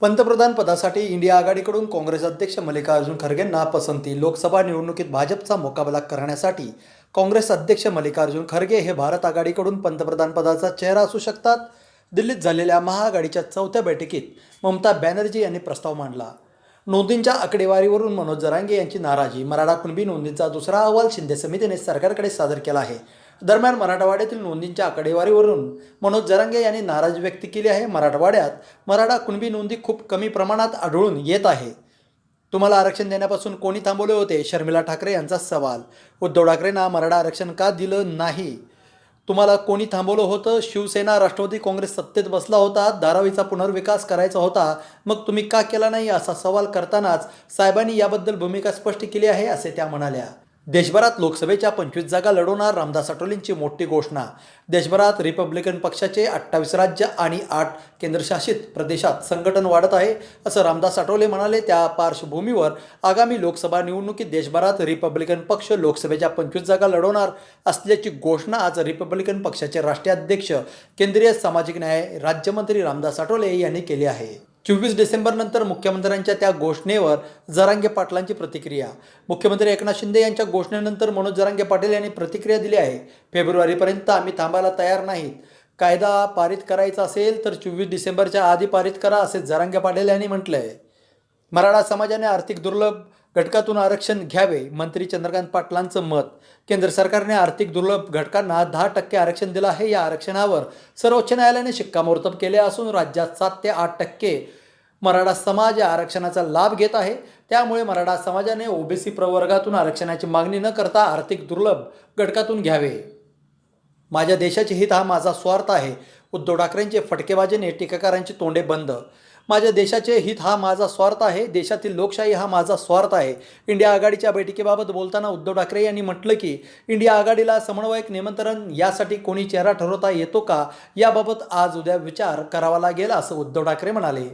पंतप्रधान पदासाठी इंडिया आघाडीकडून काँग्रेस अध्यक्ष मल्लिकार्जुन खरगेंना पसंती. लोकसभा निवडणुकीत भाजपचा मुकाबला करण्यासाठी काँग्रेस अध्यक्ष मल्लिकार्जुन खरगे हे भारत आघाडीकडून पंतप्रधान पदाचा चेहरा असू शकतात. दिल्लीत झालेल्या महाआघाडीच्या चौथ्या बैठकीत ममता बॅनर्जी यांनी प्रस्ताव मांडला. नोंदींच्या आकडेवारीवरून मनोज जरांगे यांची नाराजी. मराठा कुणबी नोंदींचा दुसरा अहवाल शिंदे समितीने सरकारकडे सादर केला आहे. दरम्यान मराठवाड्यातील नोंदींच्या आकडेवारीवरून मनोज जरांगे यांनी नाराजी व्यक्त केली आहे. मराठवाड्यात मराठा कुणबी नोंदी खूप कमी प्रमाणात आढळून येत आहे. तुम्हाला आरक्षण देण्यापासून कोणी थांबवले होते? शर्मिला ठाकरे यांचा सवाल. उद्धव ठाकरेंना मराठा आरक्षण का दिलं नाही? तुम्हाला कोणी थांबवलं होतं? शिवसेना राष्ट्रवादी काँग्रेस सत्तेत बसला होता. धारावीचा पुनर्विकास करायचा होता. मग तुम्ही का केला नाही? असा सवाल करतानाच साहेबांनी याबद्दल भूमिका स्पष्ट केली आहे असे त्या म्हणाल्या. देशभरात लोकसभेच्या पंचवीस जागा लढवणार रामदास आठवलेंची मोठी घोषणा. देशभरात रिपब्लिकन पक्षाचे अठ्ठावीस राज्य आणि आठ केंद्रशासित प्रदेशात संघटन वाढत आहे असं रामदास आठवले म्हणाले. त्या पार्श्वभूमीवर आगामी लोकसभा निवडणुकीत देशभरात रिपब्लिकन पक्ष लोकसभेच्या पंचवीस जागा लढवणार असल्याची घोषणा आज रिपब्लिकन पक्षाचे राष्ट्रीय अध्यक्ष केंद्रीय सामाजिक न्याय राज्यमंत्री रामदास आठवले यांनी केली आहे. चोवीस डिसेंबरनंतर मुख्यमंत्र्यांच्या त्या घोषणेवर जरांगे पाटलांची प्रतिक्रिया. मुख्यमंत्री एकनाथ शिंदे यांच्या घोषणेनंतर मनोज जरांगे पाटील यांनी प्रतिक्रिया दिली आहे. फेब्रुवारीपर्यंत आम्ही थांबायला तयार नाहीत. कायदा पारित करायचा असेल तर चोवीस डिसेंबरच्या आधी पारित करा असे जरांगे पाटील यांनी म्हटलं आहे मराठा समाजाने आर्थिक दुर्लभ घटकातून आरक्षण घ्यावे मंत्री चंद्रकांत पाटलांचं मत. केंद्र सरकारने आर्थिक दुर्लभ घटकांना दहा टक्के आरक्षण दिलं आहे. या आरक्षणावर सर्वोच्च न्यायालयाने शिक्कामोर्तब केले असून राज्यात सात ते आठ टक्के मराठा समाज या आरक्षणाचा लाभ घेत आहे. त्यामुळे मराठा समाजाने ओबीसी प्रवर्गातून आरक्षणाची मागणी न करता आर्थिक दुर्लभ घटकातून घ्यावे. माझ्या देशाचे हित हा माझा स्वार्थ आहे. उद्धव ठाकरेंचे फटकेबाजीने टीकाकारांची तोंडे बंद. माझ्या देशाचे हित हा माझा स्वार्थ आहे देशातील लोकशाही हा माझा स्वार्थ आहे. इंडिया आघाडीच्या बैठकीबाबत बोलताना उद्धव ठाकरे यांनी म्हटलं की इंडिया आघाडीला समन्वयक निमंत्रण यासाठी कोणी चेहरा ठरवता येतो का? याबाबत आज उद्या विचार करावा लागेल असं उद्धव ठाकरे म्हणाले.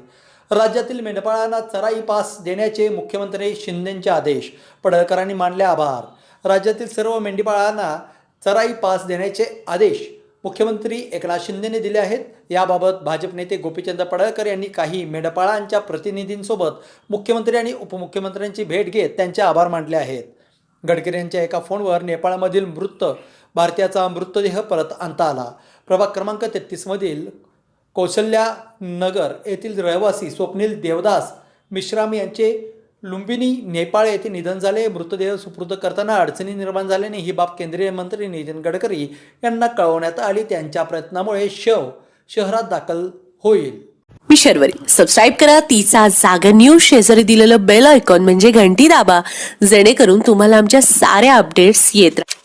राज्यातील मेंढपाळांना चराई पास देण्याचे मुख्यमंत्री शिंदेंचे आदेश पडळकरांनी मानले आभार. राज्यातील सर्व मेंढीपाळांना चराई पास देण्याचे आदेश मुख्यमंत्री एकनाथ शिंदेने दिले आहेत. याबाबत भाजप नेते गोपीचंद पडळकर यांनी काही मेंढपाळांच्या प्रतिनिधींसोबत मुख्यमंत्री आणि उपमुख्यमंत्र्यांची भेट घेत त्यांचे आभार मानले आहेत. गडकरी यांच्या एका फोनवर नेपाळमधील मृत भारतीयाचा मृतदेह परत आणता आला. प्रभाग क्रमांक तेहतीसमधील कौशल्या नगर येथील रहिवासी स्वप्नील देवदास मिश्राम यांचे लुंबिनी नेपाळ येथे निधन झाले. मृतदेह सुपूर्द करताना अडचणी निर्माण झाल्याने ही बाब केंद्रीय मंत्री नितीन गडकरी यांना कळवण्यात आली. त्यांच्या प्रयत्नामुळे शव शहरात दाखल होईल. मी शर्वरी. सबस्क्राईब करा. तिचा जागा न्यूज शेजारी दिलेलं बेल आयकॉन म्हणजे घंटी दाबा. जेणेकरून तुम्हाला आमच्या साऱ्या अपडेट्स येत राहतील